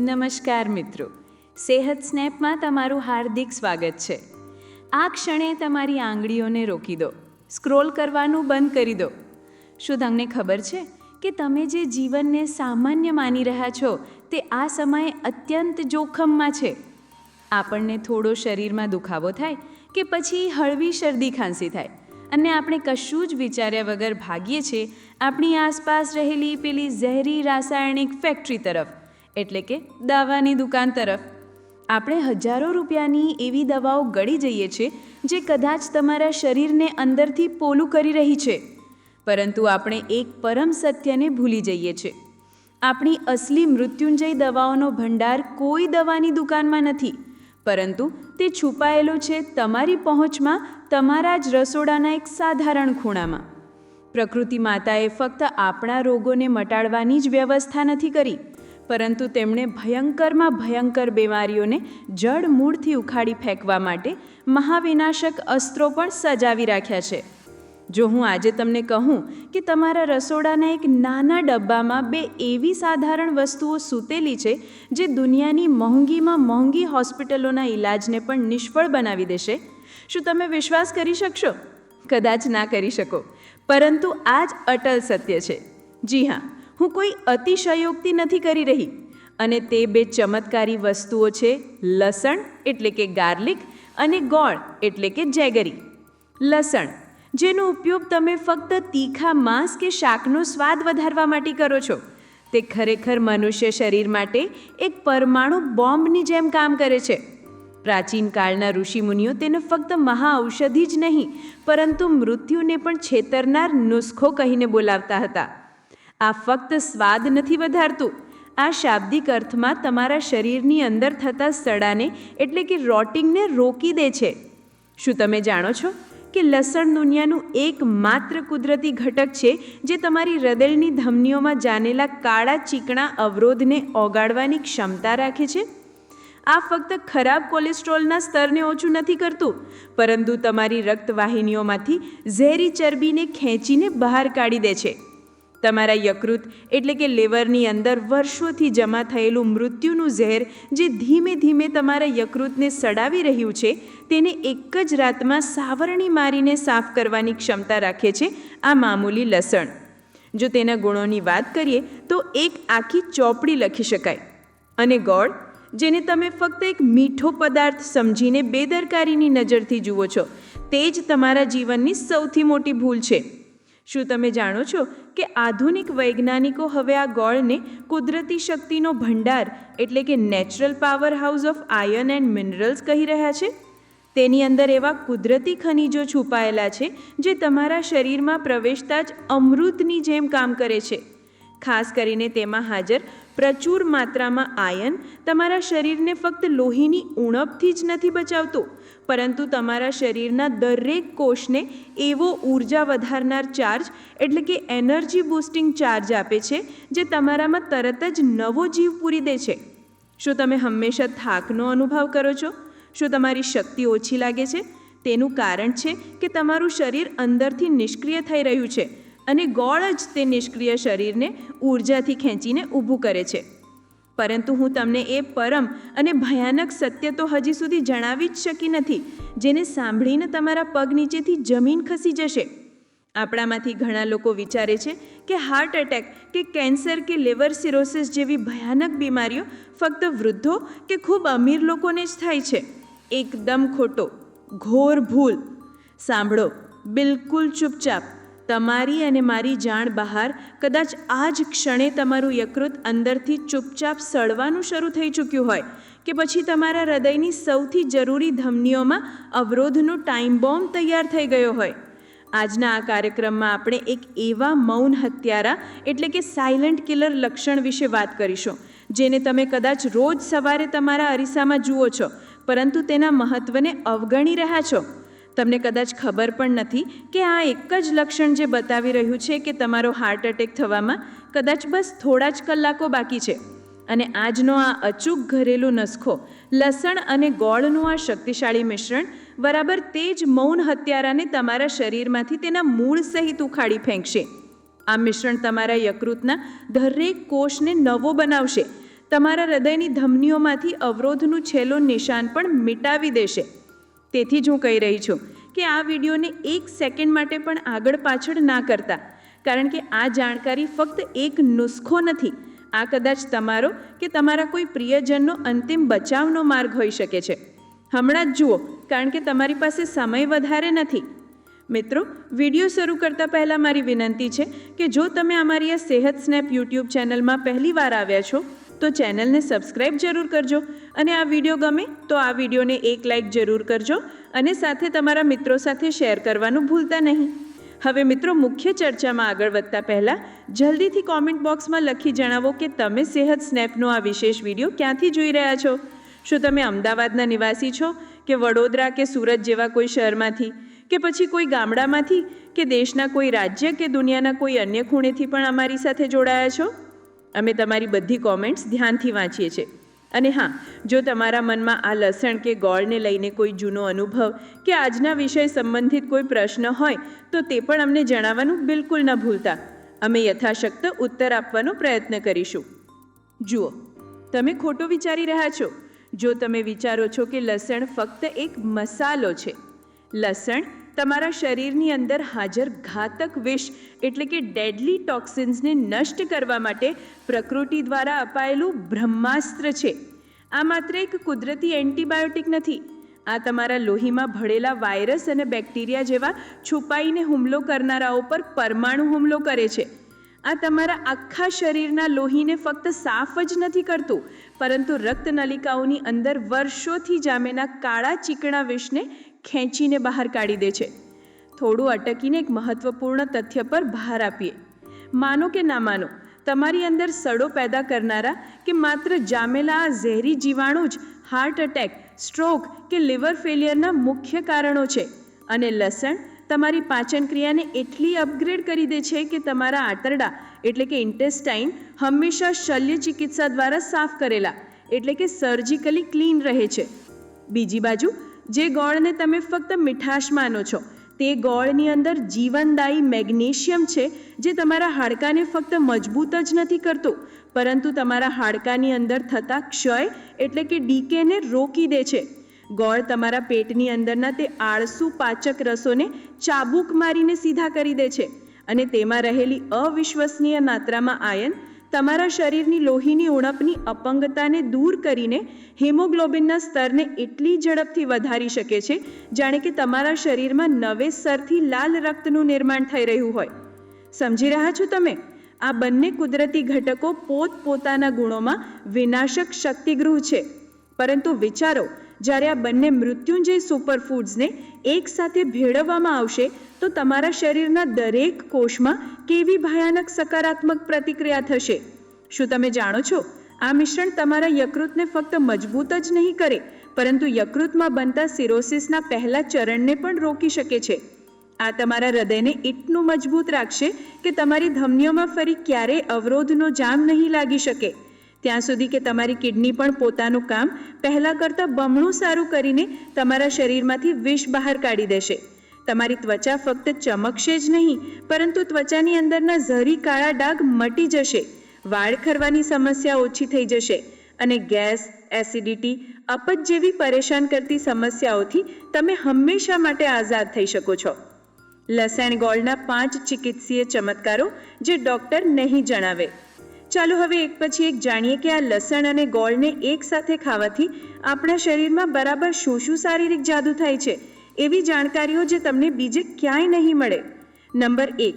નમસ્કાર મિત્રો. સેહત સ્નેપમાં તમારું હાર્દિક સ્વાગત છે. આ ક્ષણે તમારી આંગળીઓને રોકી દો. સ્ક્રોલ કરવાનું બંધ કરી દો. શું તમને ખબર છે કે તમે જે જીવનને સામાન્ય માની રહ્યા છો તે આ સમયે અત્યંત જોખમમાં છે? આપણને થોડો શરીરમાં દુખાવો થાય કે પછી હળવી શરદી ખાંસી થાય અને આપણે કશું જ વિચાર્યા વગર ભાગીએ છીએ આપણી આસપાસ રહેલી પેલી ઝેરી રાસાયણિક ફેક્ટરી તરફ. એટલે કે દવાની દુકાન તરફ. આપણે હજારો રૂપિયાની એવી દવાઓ ગળી જઈએ છીએ જે કદાચ તમારા શરીરને અંદરથી પોલું કરી રહી છે. પરંતુ આપણે એક પરમ સત્યને ભૂલી જઈએ છીએ આપણી અસલી મૃત્યુંજય દવાઓનો ભંડાર કોઈ દવાની દુકાનમાં નથી. પરંતુ તે છુપાયેલો છે તમારી પહોંચમાં, તમારા જ રસોડાના એક સાધારણ ખૂણામાં. પ્રકૃતિ માતાએ ફક્ત આપણા રોગોને મટાડવાની જ વ્યવસ્થા નથી કરી. પરંતુ તેમણે ભયંકરમાં ભયંકર બીમારીઓને જડ મૂળથી ઉખાડી ફેંકવા માટે મહાવિનાશક અસ્ત્રો પણ સજાવી રાખ્યા છે. જો હું આજે તમને કહું કે તમારા રસોડાના એક નાના ડબ્બામાં બે એવી સાધારણ વસ્તુઓ સૂતેલી છે જે દુનિયાની મોંઘીમાં મોંઘી હોસ્પિટલોના ઈલાજને પણ નિષ્ફળ બનાવી દેશે, શું તમે વિશ્વાસ કરી શકશો? કદાચ ના કરી શકો. પરંતુ આ જ અટલ સત્ય છે. જી હા. હું કોઈ અતિશયોક્તિ નથી કરી રહી. અને તે બે ચમત્કારી વસ્તુઓ છે, લસણ એટલે કે ગાર્લિક અને ગોળ એટલે કે જેગરી. લસણ, જેનો ઉપયોગ તમે ફક્ત તીખા માંસ કે શાકનો સ્વાદ વધારવા માટે કરો છો. તે ખરેખર મનુષ્ય શરીર માટે એક પરમાણુ બોમ્બની જેમ કામ કરે છે. પ્રાચીન કાળના ઋષિમુનિઓ તેને ફક્ત મહાઔષધિ જ નહીં, પરંતુ મૃત્યુને પણ છેતરનાર નુસ્ખો કહીને બોલાવતા હતા. આ ફક્ત સ્વાદ નથી વધારતું. આ શાબ્દિક અર્થમાં તમારા શરીરની અંદર થતા સડાને એટલે કે રોટિંગને રોકી દે છે. શું તમે જાણો છો કે લસણ દુનિયાનું એકમાત્ર કુદરતી ઘટક છે જે તમારી હૃદયની ધમનીઓમાં જાનેલા કાળા ચીકણા અવરોધને ઓગાળવાની ક્ષમતા રાખે છે? આ ફક્ત ખરાબ કોલેસ્ટ્રોલના સ્તરને ઓછું નથી કરતું, પરંતુ તમારી રક્તવાહિનીઓમાંથી ઝેરી ચરબીને ખેંચીને બહાર કાઢી દે છે. તમારા યકૃત એટલે કે લેવરની અંદર વર્ષોથી જમા થયેલું મૃત્યુનું ઝેર જે ધીમે ધીમે તમારા યકૃતને સડાવી રહ્યું છે, તેને એક જ રાતમાં સાવરણી મારીને સાફ કરવાની ક્ષમતા રાખે છે આ મામૂલી લસણ. જો તેના ગુણોની વાત કરીએ, તો એક આખી ચોપડી લખી શકાય. અને ગોળ, જેને તમે ફક્ત એક મીઠો પદાર્થ સમજીને બેદરકારીની નજરથી જુઓ છો, તે જ તમારા જીવનની સૌથી મોટી ભૂલ છે. શું તમે જાણો છો કે આધુનિક વૈજ્ઞાનિકો હવે આ ગોળને કુદરતી શક્તિનો ભંડાર, એટલે કે natural power house of iron and minerals કહી રહ્યા છે. તેની અંદર એવા કુદરતી ખનિજો છુપાયેલા છે, જે તમારા શરીરમાં પ્રવેશતા જ અમૃતની જેમ કામ કરે છે. ખાસ કરીને તેમાં હાજર પ્રચુર માત્રામાં આયન તમારા શરીરને ફક્ત લોહીની ઉણપથી જ નથી બચાવતું, પરંતુ તમારા શરીરના દરેક કોષને એવો ઊર્જા વધારનાર ચાર્જ, એટલે કે એનર્જી બૂસ્ટિંગ ચાર્જ આપે છે, જે તમારામાં તરત જ નવો જીવ પૂરી દે છે. શું તમે હંમેશા થાકનો અનુભવ કરો છો? શું તમારી શક્તિ ઓછી લાગે છે? તેનું કારણ છે કે તમારું શરીર અંદરથી નિષ્ક્રિય થઈ રહ્યું છે. અને ગોળ જ તે નિષ્ક્રિય શરીરને ઊર્જાથી ખેંચીને ઊભું કરે છે. પરંતુ હું તમને એ પરમ અને ભયાનક સત્ય તો હજી સુધી જણાવી જ શકી નથી, જેને સાંભળીને તમારા પગ નીચેથી જમીન ખસી જશે. આપણામાંથી ઘણા લોકો વિચારે છે કે હાર્ટ એટેક કે કેન્સર કે લિવર સિરોસિસ જેવી ભયાનક બીમારીઓ ફક્ત વૃદ્ધો કે ખૂબ અમીર લોકોને જ થાય છે. એકદમ ખોટો, ઘોર ભૂલ. સાંભળો, બિલકુલ ચૂપચાપ. તમારી અને મારી જાણ બહાર કદાચ આ જ ક્ષણે તમારું યકૃત અંદરથી ચૂપચાપ સળવાનું શરૂ થઈ ચૂક્યું હોય કે પછી તમારા હૃદયની સૌથી જરૂરી ધમનીઓમાં અવરોધનો ટાઈમ બોમ્બ તૈયાર થઈ ગયો હોય. આજના આ કાર્યક્રમમાં આપણે એક એવા મૌન હત્યારા એટલે કે સાયલન્ટ કિલર લક્ષણ વિશે વાત કરીશું, જેને તમે કદાચ રોજ સવારે તમારા અરીસામાં જુઓ છો, પરંતુ તેના મહત્ત્વને અવગણી રહ્યા છો. તમને કદાચ ખબર પણ નથી કે આ એક જ લક્ષણ જે બતાવી રહ્યું છે કે તમારો હાર્ટ એટેક થવામાં કદાચ બસ થોડા જ કલાકો બાકી છે. અને આજનો આ અચૂક ઘરેલું નસખો, લસણ અને ગોળનું આ શક્તિશાળી મિશ્રણ, બરાબર તે જ મૌન હત્યારાને તમારા શરીરમાંથી તેના મૂળ સહિત ઉખાડી ફેંકશે. આ મિશ્રણ તમારા યકૃતના દરેક કોષને નવો બનાવશે. તમારા હૃદયની ધમનીઓમાંથી અવરોધનું છેલ્લો નિશાન પણ મિટાવી દેશે. તેથી જ હું કહી રહી છું કે આ વિડીયોને એક સેકન્ડ માટે પણ આગળ પાછળ ના કરતા, કારણ કે આ જાણકારી ફક્ત એક નુસ્ખો નથી. આ કદાચ તમારો કે તમારા કોઈ પ્રિયજનનો અંતિમ બચાવનો માર્ગ હોઈ શકે છે. હમણાં જ જુઓ, કારણ કે તમારી પાસે સમય વધારે નથી. મિત્રો, વીડિયો શરૂ કરતાં પહેલાં મારી વિનંતી છે કે જો તમે અમારી આ સેહત સ્નેપ યુટ્યુબ ચેનલમાં પહેલી વાર આવ્યા છો તો ચેનલને સબસ્ક્રાઇબ જરૂર કરજો અને આ વીડિયો ગમે તો આ વિડીયોને એક લાઇક જરૂર કરજો અને સાથે તમારા મિત્રો સાથે શેર કરવાનું ભૂલતા નહીં. હવે મિત્રો, મુખ્ય ચર્ચામાં આગળ વધતા પહેલાં જલ્દીથી કોમેન્ટ બોક્સમાં લખી જણાવો કે તમે સેહત સ્નેપનો આ વિશેષ વીડિયો ક્યાંથી જોઈ રહ્યા છો? શું તમે અમદાવાદના નિવાસી છો કે વડોદરા કે સુરત જેવા કોઈ શહેરમાંથી? કે પછી કોઈ ગામડામાંથી? કે દેશના કોઈ રાજ્ય કે દુનિયાના કોઈ અન્ય ખૂણેથી પણ અમારી સાથે જોડાયા છો? અમે તમારી બધી કોમેન્ટ્સ ધ્યાનથી વાંચીએ છીએ. અને હા, જો તમારા મનમાં આ લસણ કે ગોળને લઈને કોઈ જૂનો અનુભવ કે આજના વિષય સંબંધિત કોઈ પ્રશ્ન હોય, તો તે પણ અમને જણાવવાનું બિલકુલ ન ભૂલતા. અમે યથાશક્ત ઉત્તર આપવાનો પ્રયત્ન કરીશું. જુઓ, તમે ખોટો વિચારી રહ્યા છો. જો તમે વિચારો છો કે લસણ ફક્ત એક મસાલો છે, લસણ તમારા શરીરની અંદર હાજર ઘાતક વિષ, એટલે કે ડેડલી ટોક્સિન્સને નષ્ટ કરવા માટે પ્રકૃતિ દ્વારા અપાયેલું બ્રહ્માસ્ત્ર છે. આ માત્ર એક કુદરતી એન્ટીબાયોટિક નથી. આ તમારા લોહીમાં ભળેલા વાયરસ અને બેક્ટેરિયા જેવા છુપાઈને હુમલો કરનારાઓ પર પરમાણુ હુમલો કરે છે. આ તમારા આખા શરીરના લોહીને ફક્ત સાફ જ નથી કરતું, પરંતુ રક્ત નલિકાઓની અંદર વર્ષોથી જામેલા કાળા ચીકણા વિષને ખેંચીને બહાર કાઢી દે છે. થોડું અટકીને એક મહત્વપૂર્ણ તથ્ય પર ભાર આપીએ. માનો કે ના માનો, તમારી અંદર સડો પેદા કરનારા કે માત્ર જામેલા આ ઝેરી જીવાણુ જ હાર્ટ એટેક સ્ટ્રોક કે લિવર ફેલિયરના મુખ્ય કારણો છે અને લસણ તમારી પાચન ક્રિયાને એટલી અપગ્રેડ કરી દે છે કે તમારા આંતરડા, એટલે કે ઇન્ટેસ્ટાઇન હંમેશા શલ્ય ચિકિત્સા દ્વારા સાફ કરેલા, એટલે કે સર્જિકલી ક્લીન રહે છે. બીજી બાજુ જે ગોળને તમે ફક્ત મીઠાશ માનો છો. તે ગોળની અંદર જીવનદાયી મેગ્નેશિયમ છે, જે તમારા હાડકાને ફક્ત મજબૂત જ નથી કરતો, પરંતુ તમારા હાડકાની અંદર થતા ક્ષય એટલે કે ડીકેને રોકી દે છે. ગોળ તમારા પેટની અંદરના તે આળસુ પાચક રસોને ચાબુક મારીને સીધા કરી દે છે અને તેમાં રહેલી અવિશ્વસનીય માત્રામાં આયન તમારા શરીરની લોહીની ઉણપની અપંગતાને દૂર કરીને હિમોગ્લોબિનના સ્તરને એટલી ઝડપથી વધારી શકે છે, જાણે કે તમારા શરીરમાં નવેસરથી લાલ રક્તનું નિર્માણ થઈ રહ્યું હોય. સમજી રહ્યા છો તમે? આ બંને કુદરતી ઘટકો પોતપોતાના ગુણોમાં વિનાશક શક્તિગૃહ છે. પરંતુ વિચારો જ્યારે આ બંને મૃત્યુંજય સુપરફૂડ્સને એકસાથે ભેળવવામાં આવશે, તો તમારા શરીરના દરેક કોષમાં કેવી ભયાનક સકારાત્મક પ્રતિક્રિયા થશે? શું તમે જાણો છો? આ મિશ્રણ તમારા યકૃતને ફક્ત મજબૂત જ નહીં કરે, પરંતુ યકૃતમાં બનતા સિરોસિસના પહેલા ચરણને પણ રોકી શકે છે. આ તમારા હૃદયને એટલું મજબૂત રાખશે કે તમારી ધમનીઓમાં ફરી ક્યારેય અવરોધનો જામ નહીં લાગી શકે. ત્યાં સુધી કે તમારી કિડની પણ પોતાનું કામ પહેલાં કરતાં બમણું સારું કરીને તમારા શરીરમાંથી વિષ બહાર કાઢી દેશે. તમારી ત્વચા ફક્ત ચમકશે જ નહીં, પરંતુ ત્વચાની અંદરના ઝરી કાળા ડાઘ મટી જશે. વાળ ખરવાની સમસ્યા ઓછી થઈ જશે અને ગેસ, એસિડિટી અપચ જેવી પરેશાન કરતી સમસ્યાઓથી તમે હંમેશા માટે આઝાદ થઈ શકો છો. લસણ ગોળના પાંચ ચિકિત્સીય ચમત્કારો જે ડૉક્ટર નહીં જણાવે. ચાલો હવે એક પછી એક જાણીએ કે આ લસણ અને ગોળને એકસાથે ખાવાથી આપણા શરીરમાં બરાબર શું શું શારીરિક જાદુ થાય છે એવી જાણકારીઓ જે તમને બીજે ક્યાંય નહીં મળે. નંબર એક,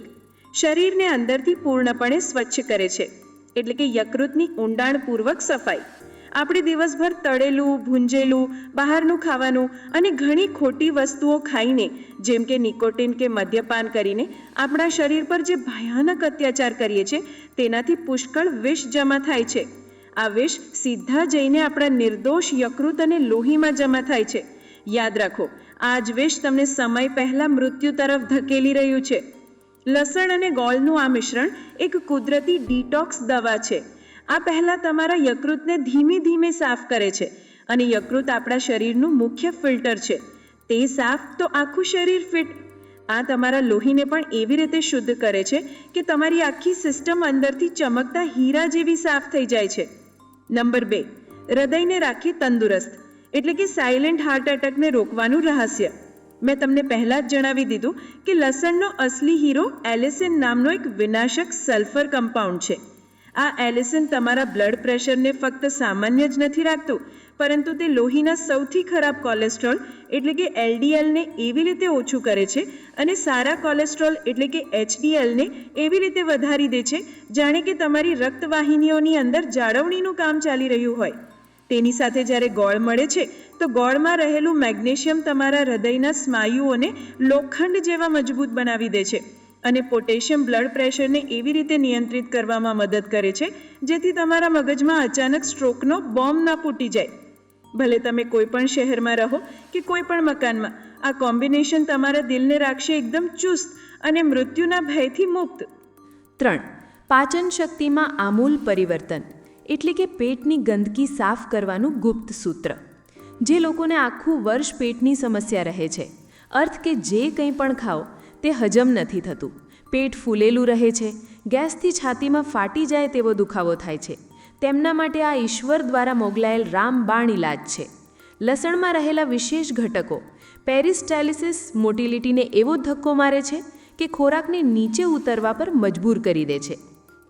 શરીરને અંદરથી પૂર્ણપણે સ્વચ્છ કરે છે. એટલે કે યકૃતની ઊંડાણપૂર્વક સફાઈ. આપણે દિવસભર તળેલું, ભૂંજેલું, બહારનું ખાવાનું અને ઘણી ખોટી વસ્તુઓ ખાઈને, જેમ કે નિકોટિન કે મદ્યપાન કરીને, આપણા શરીર પર જે ભયાનક અત્યાચાર કરીએ છીએ, તેનાથી પુષ્કળ વિષ જમા થાય છે. આ વિષ સીધા જઈને આપણા નિર્દોષ, યકૃત અને લોહીમાં જમા થાય છે. યાદ રાખો આ જ વિષ તમને સમય પહેલાં મૃત્યુ તરફ ધકેલી રહ્યું છે. લસણ અને ગોળનું આ મિશ્રણ એક કુદરતી ડિટોક્સ દવા છે. આ પહેલાં તમારા યકૃતને ધીમે ધીમે સાફ કરે છે અને યકૃત આપણા શરીરનું મુખ્ય ફિલ્ટર છે. તે સાફ તો આખું શરીર ફિટ. આ તમારા લોહીને પણ એવી રીતે શુદ્ધ કરે છે કે તમારી આખી સિસ્ટમ અંદરથી ચમકતા હીરા જેવી સાફ થઈ જાય છે. નંબર બે, હૃદયને રાખી તંદુરસ્ત, એટલે કે સાયલેન્ટ હાર્ટ એટેકને રોકવાનું રહસ્ય. મેં તમને પહેલાં જ જણાવી દીધું કે લસણનો અસલી હીરો એલિસિન નામનો એક વિનાશક સલ્ફર કમ્પાઉન્ડ છે. આ એલિસન તમારા બ્લડ પ્રેશરને ફક્ત સામાન્ય જ નથી રાખતું, પરંતુ તે લોહીના સૌથી ખરાબ કોલેસ્ટ્રોલ એટલે કે એલડીએલને એવી રીતે ઓછું કરે છે અને સારા કોલેસ્ટ્રોલ એટલે કે એચડીએલને એવી રીતે વધારી દે છે, જાણે કે તમારી રક્તવાહિનીઓની અંદર જાળવણીનું કામ ચાલી રહ્યું હોય. તેની સાથે જ્યારે ગોળ મળે છે, તો ગોળમાં રહેલું મેગ્નેશિયમ તમારા હૃદયના સ્નાયુઓને લોખંડ જેવા મજબૂત બનાવી દે છે. અને પોટેશિયમ બ્લડ પ્રેશરને એવી રીતે નિયંત્રિત કરવામાં મદદ કરે છે, જેથી તમારા મગજમાં અચાનક સ્ટ્રોકનો બોમ્બ ના ફૂટી જાય. ભલે તમે કોઈ પણ શહેરમાં રહો કે કોઈ પણ મકાનમાં, આ કોમ્બિનેશન તમારા દિલને રાખશે એકદમ ચુસ્ત અને મૃત્યુના ભયથી મુક્ત. ત્રણ, પાચન શક્તિમાં આમૂલ પરિવર્તન, એટલે કે પેટની ગંદકી સાફ કરવાનું ગુપ્ત સૂત્ર, જે લોકોને આખું વર્ષ પેટની સમસ્યા રહે છે. અર્થ કે જે કંઈ પણ ખાઓ તે હજમ નથી થતું. પેટ ફૂલેલું રહે છે. ગેસથી છાતીમાં ફાટી જાય તેવો દુખાવો થાય છે. તેમના માટે આ ઈશ્વર દ્વારા મોગલાયેલ રામબાણ ઇલાજ છે. લસણમાં રહેલા વિશેષ ઘટકો. પેરિસ્ટાલિસિસ મોટિલિટીને એવો ધક્કો મારે છે કે ખોરાકને નીચે ઉતરવા પર મજબૂર કરી દે છે.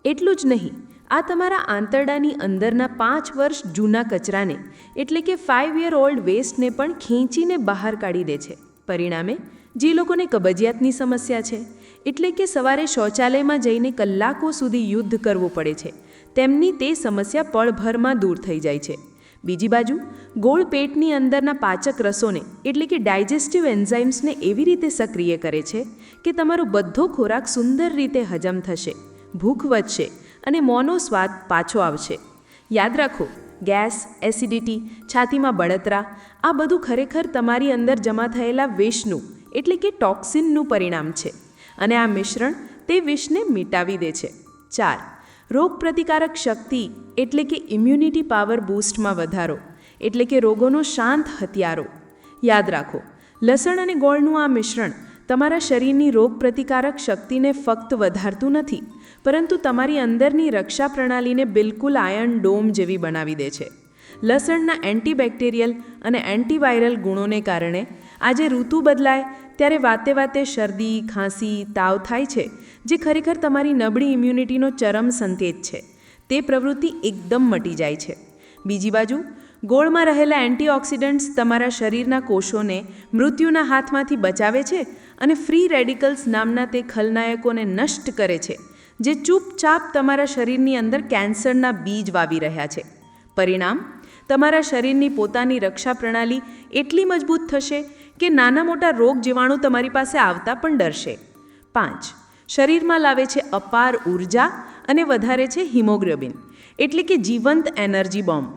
એટલું જ નહીં, આ તમારા આંતરડાની અંદરના પાંચ વર્ષ જૂના કચરાને, એટલે કે ફાઇવ યર ઓલ્ડ વેસ્ટને પણ ખેંચીને બહાર કાઢી દે છે. પરિણામે જે લોકોને કબજિયાતની સમસ્યા છે, એટલે કે સવારે શૌચાલયમાં જઈને કલાકો સુધી યુદ્ધ કરવું પડે છે, તેમની તે સમસ્યા પળભરમાં દૂર થઈ જાય છે. બીજી બાજુ, ગોળ પેટની અંદરના પાચક રસોને, એટલે કે ડાયજેસ્ટિવ એન્ઝાઇમ્સને એવી રીતે સક્રિય કરે છે, કે તમારો બધો ખોરાક સુંદર રીતે હજમ થશે, ભૂખ વધશે અને મોનો સ્વાદ પાછો આવશે. યાદ રાખો, ગેસ, એસિડિટી, છાતીમાં બળતરા, આ બધું ખરેખર તમારી અંદર જમા થયેલા વિષનું એટલે કે ટોક્સિનનું પરિણામ છે. અને આ મિશ્રણ તે વિષને મિટાવી દે છે. ચાર, રોગપ્રતિકારક શક્તિ એટલે કે ઇમ્યુનિટી પાવર બૂસ્ટમાં વધારો, એટલે કે રોગોનો શાંત હથિયારો. યાદ રાખો, લસણ અને ગોળનું આ મિશ્રણ તમારા શરીરની રોગપ્રતિકારક શક્તિને ફક્ત વધારતું નથી, પરંતુ તમારી અંદરની રક્ષા પ્રણાલીને બિલકુલ આયર્ન ડોમ જેવી બનાવી દે છે. લસણના એન્ટીબેક્ટેરિયલ અને એન્ટીવાયરલ ગુણોને કારણે આજે ઋતુ બદલાય ત્યારે વાતે વાતે શરદી, ખાંસી, તાવ થાય છે, જે ખરેખર તમારી નબળી ઇમ્યુનિટીનો ચરમ સંકેત છે. તે પ્રવૃત્તિ એકદમ મટી જાય છે. બીજી બાજુ, ગોળમાં રહેલા એન્ટીઓક્સિડન્ટ્સ તમારા શરીરના કોષોને મૃત્યુના હાથમાંથી બચાવે છે અને ફ્રી રેડિકલ્સ નામના તે ખલનાયકોને નષ્ટ કરે છે, જે ચૂપચાપ તમારા શરીરની અંદર કેન્સરના બીજ વાવી રહ્યા છે. પરિણામ, તમારા શરીરની પોતાની રક્ષા પ્રણાલી એટલી મજબૂત થશે કે નાના મોટા રોગ જીવાણુ તમારી પાસે આવતા પણ ડરશે. પાંચ, શરીરમાં લાવે છે અપાર ઊર્જા અને વધારે છે હિમોગ્લોબિન, એટલે કે જીવંત એનર્જી બોમ્બ.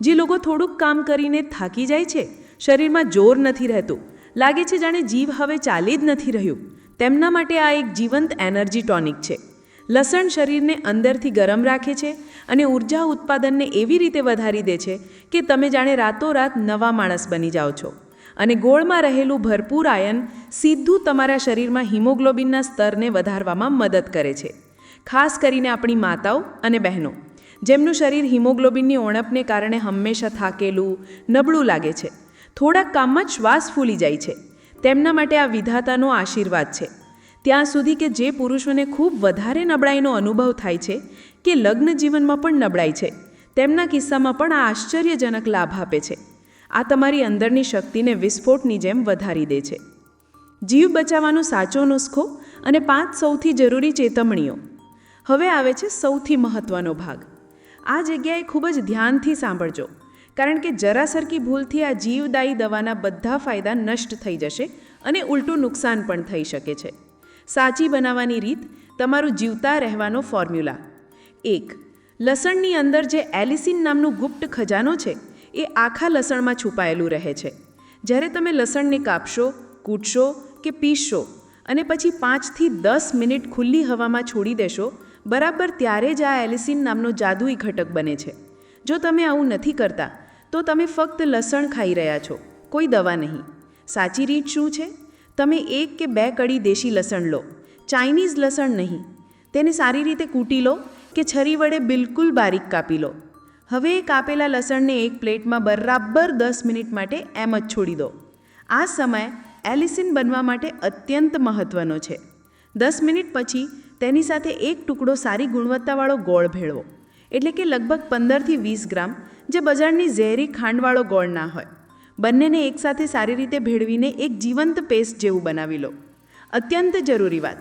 જે લોકો થોડુંક કામ કરીને થાકી જાય છે, શરીરમાં જોર નથી રહેતું, લાગે છે જાણે જીવ હવે ચાલી જ નથી રહ્યું. તેમના માટે આ એક જીવંત એનર્જી ટોનિક છે. લસણ શરીરને અંદરથી ગરમ રાખે છે અને ઊર્જા ઉત્પાદનને એવી રીતે વધારી દે છે કે તમે જાણે રાતોરાત નવા માણસ બની જાઓ છો. અને ગોળમાં રહેલું ભરપૂર આયન સીધું તમારા શરીરમાં હિમોગ્લોબિનના સ્તરને વધારવામાં મદદ કરે છે. ખાસ કરીને આપણી માતાઓ અને બહેનો, જેમનું શરીર હિમોગ્લોબિનની ઉણપને કારણે હંમેશા થાકેલું, નબળું લાગે છે. થોડાક કામમાં શ્વાસ ફૂલી જાય છે. તેમના માટે આ વિધાતાનો આશીર્વાદ છે. ત્યાં સુધી કે જે પુરુષોને ખૂબ વધારે નબળાઈનો અનુભવ થાય છે કે લગ્ન જીવનમાં પણ નબળાઈ છે, તેમના કિસ્સામાં પણ આ આશ્ચર્યજનક લાભ આપે છે. આ તમારી અંદરની શક્તિને વિસ્ફોટની જેમ વધારી દે છે. જીવ બચાવવાનો સાચો નુસ્ખો અને પાંચ સૌથી જરૂરી ચેતવણીઓ હવે આવે છે સૌથી મહત્ત્વનો ભાગ. આ જગ્યાએ ખૂબ જ ધ્યાનથી સાંભળજો. કારણ કે જરાસરકી ભૂલથી આ જીવદાયી દવાના બધા ફાયદા નષ્ટ થઈ જશે અને ઉલટું નુકસાન પણ થઈ શકે છે. સાચી બનાવવાની રીત, તમારું જીવતા રહેવાનો ફોર્મ્યુલા. એક, લસણની અંદર જે એલિસિન નામનું ગુપ્ત ખજાનો છે એ આખા લસણમાં છુપાયેલું રહે છે. જ્યારે તમે લસણને કાપશો, કૂટશો કે પીસશો અને પછી પાંચથી દસ મિનિટ ખુલ્લી હવામાં છોડી દેશો, બરાબર ત્યારે જ આ એલિસિન નામનો જાદુઈ ઘટક બને છે. જો તમે આવું નથી કરતા, તો તમે ફક્ત લસણ ખાઈ રહ્યા છો, કોઈ દવા નહીં. સાચી રીત શું છે? તમે એક કે બે કડી દેશી લસણ લો, ચાઇનીઝ લસણ નહીં. તેને સારી રીતે કૂટી લો કે છરી વડે બિલકુલ બારીક કાપી લો. હવે કાપેલા લસણને એક પ્લેટમાં બરાબર દસ મિનિટ માટે એમ જ છોડી દો. આ સમય એલિસિન બનવા માટે અત્યંત મહત્ત્વનો છે. દસ મિનિટ પછી તેની સાથે એક ટુકડો સારી ગુણવત્તાવાળો ગોળ ભેળવો. એટલે કે લગભગ પંદરથી વીસ ગ્રામ જે બજારની ઝેરી ખાંડવાળો ગોળ ના હોય. બંનેને એકસાથે સારી રીતે ભેળવીને એક જીવંત પેસ્ટ જેવું બનાવી લો. અત્યંત જરૂરી વાત.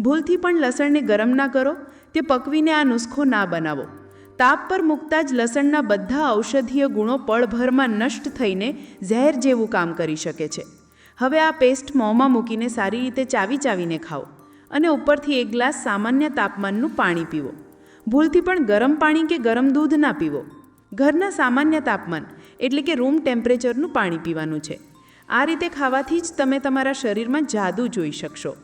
ભૂલથી પણ લસણને ગરમ ના કરો. તે પકવીને આ નુસ્ખો ના બનાવો. તાપ પર મૂકતા જ લસણના બધા ઔષધીય ગુણો પળભરમાં નષ્ટ થઈને ઝેર જેવું કામ કરી શકે છે. હવે આ પેસ્ટ મોંમાં મૂકીને સારી રીતે ચાવી ચાવીને ખાઓ અને ઉપરથી એક ગ્લાસ સામાન્ય તાપમાનનું પાણી પીવો. ભૂલથી પણ ગરમ પાણી કે ગરમ દૂધ ના પીવો. ઘરના સામાન્ય તાપમાન એટલે કે રૂમ ટેમ્પરેચરનું પાણી પીવાનું છે. આ રીતે ખાવાથી જ તમે તમારા શરીરમાં જાદુ જોઈ શકશો.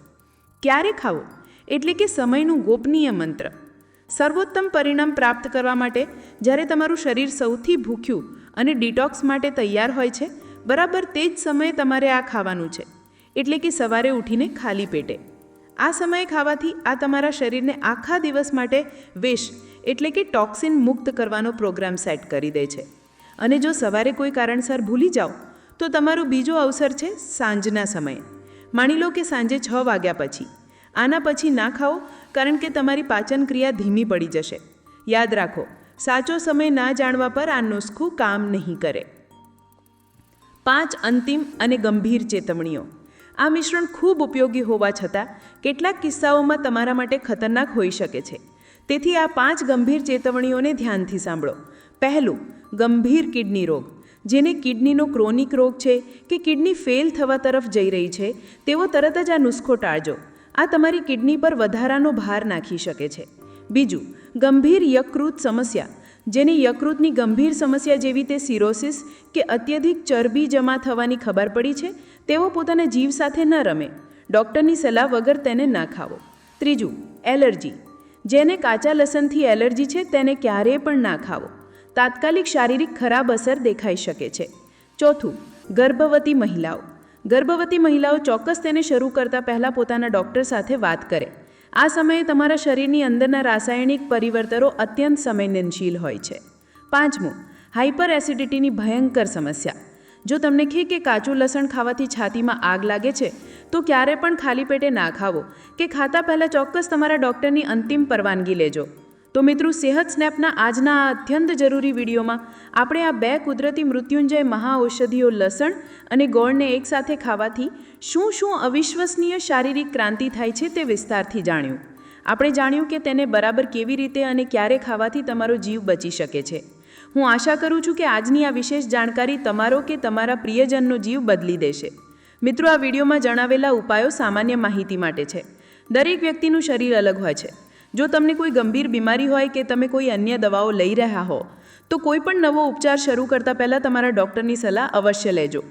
ક્યારે ખાવો? એટલે કે સમયનું ગોપનીય મંત્ર. સર્વોત્તમ પરિણામ પ્રાપ્ત કરવા માટે જ્યારે તમારું શરીર સૌથી ભૂખ્યું અને ડિટોક્સ માટે તૈયાર હોય છે, બરાબર તે જ સમયે તમારે આ ખાવાનું છે. એટલે કે સવારે ઉઠીને ખાલી પેટે. આ સમયે ખાવાથી આ તમારા શરીરને આખા દિવસ માટે વેશ એટલે કે ટોક્સિન મુક્ત કરવાનો પ્રોગ્રામ સેટ કરી દે છે. અને જો સવારે કોઈ કારણસર ભૂલી જાઓ, તો તમારો બીજો અવસર છે સાંજના સમયે. માની લો કે સાંજે છ વાગ્યા પછી. આના પછી ના ખાઓ કારણ કે તમારી પાચન ક્રિયા ધીમી પડી જશે. યાદ રાખો, સાચો સમય ના જાણવા પર આ નુસ્ખું કામ નહીં કરે. પાંચ અંતિમ અને ગંભીર ચેતવણીઓ. આ મિશ્રણ ખૂબ ઉપયોગી હોવા છતાં, કેટલાક કિસ્સાઓમાં તમારા માટે ખતરનાક હોઈ શકે છે. તેથી આ પાંચ ગંભીર ચેતવણીઓને ધ્યાનથી સાંભળો. પહેલું, ગંભીર કિડની રોગ. જેને કિડનીનો ક્રોનિક રોગ છે કે કિડની ફેલ થવા તરફ જઈ રહી છે તેવો તરત જ આ નુસ્ખો ટાળજો. આ તમારી કિડની પર વધારાનો ભાર નાખી શકે છે. બીજું, ગંભીર યકૃત સમસ્યા. જેને યકૃતની ગંભીર સમસ્યા જેવી તે સિરોસિસ કે અત્યધિક ચરબી જમા થવાની ખબર પડી છે, તેઓ પોતાના જીવ સાથે ન રમે. ડૉક્ટરની સલાહ વગર તેને ના ખાવો. ત્રીજું, એલર્જી. જેને કાચા લસણથી એલર્જી છે, તેને ક્યારેય પણ ના ખાવો. તાત્કાલિક શારીરિક ખરાબ અસર દેખાઈ શકે છે. ચોથું, ગર્ભવતી મહિલાઓ. ગર્ભવતી મહિલાઓ ચોક્કસ તેને શરૂ કરતાં પહેલાં પોતાના ડૉક્ટર સાથે વાત કરે. આ સમયે તમારા શરીરની અંદરના રાસાયણિક પરિવર્તનો અત્યંત સંવેદનશીલ હોય છે. પાંચમું હાઇપર એસિડિટીની ભયંકર સમસ્યા. જો તમને ખે કે કાચું લસણ ખાવાથી છાતીમાં આગ લાગે છે, તો ક્યારે પણ ખાલી પેટે ના ખાવો કે ખાતા પહેલાં ચોક્કસ તમારા ડૉક્ટરની અંતિમ પરવાનગી લેજો. તો મિત્રો, સેહત સ્નેપના આજના આ અત્યંત જરૂરી વિડીયોમાં આપણે આ બે કુદરતી મૃત્યુંજય મહાઔષધિઓ લસણ અને ગોળને એકસાથે ખાવાથી શું શું અવિશ્વસનીય શારીરિક ક્રાંતિ થાય છે તે વિસ્તારથી જાણ્યું. આપણે જાણ્યું કે તેને બરાબર કેવી રીતે અને ક્યારે ખાવાથી તમારો જીવ બચી શકે છે. હું આશા કરું છું કે આજની આ વિશેષ જાણકારી તમારો કે તમારા પ્રિયજનનો જીવ બદલી દેશે. મિત્રો, આ વિડીયોમાં જણાવેલા ઉપાયો સામાન્ય માહિતી માટે છે. દરેક વ્યક્તિનું શરીર અલગ હોય છે. જો તમને કોઈ ગંભીર બીમારી હોય કે તમે કોઈ અન્ય દવાઓ લઈ રહ્યા હો, તો કોઈ પણ નવો ઉપચાર શરૂ કરતાં પહેલાં તમારા ડૉક્ટરની સલાહ અવશ્ય લેજો.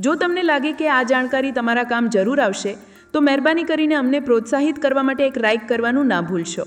જો તમને લાગે કે આ જાણકારી તમારા કામ જરૂર આવશે, તો મહેરબાની કરીને અમને પ્રોત્સાહિત કરવા માટે એક લાઇક કરવાનું ના ભૂલશો.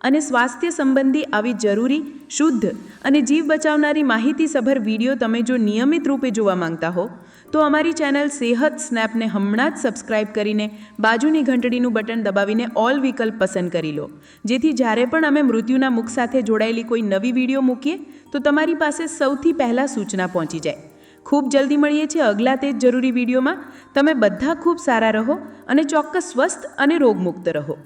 અને સ્વાસ્થ્ય સંબંધી આવી જરૂરી, શુદ્ધ અને જીવ બચાવનારી માહિતીસભર વીડિયો તમે જો નિયમિત રૂપે જોવા માંગતા હો તો અમારી ચેનલ સેહત સ્નેપને હમણાં જ સબસ્ક્રાઇબ કરીને બાજુની ઘંટડીનું બટન દબાવીને ઓલ વિકલ્પ પસંદ કરી લો. જેથી જ્યારે પણ અમે મૃત્યુના મુખ સાથે જોડાયેલી કોઈ નવી વીડિયો મૂકીએ, તો તમારી પાસે સૌથી પહેલાં સૂચના પહોંચી જાય. ખૂબ જલ્દી મળીએ છીએ અગલા તે જ જરૂરી વિડીયોમાં. તમે બધા ખૂબ સારા રહો અને ચોક્કસ સ્વસ્થ અને રોગમુક્ત રહો.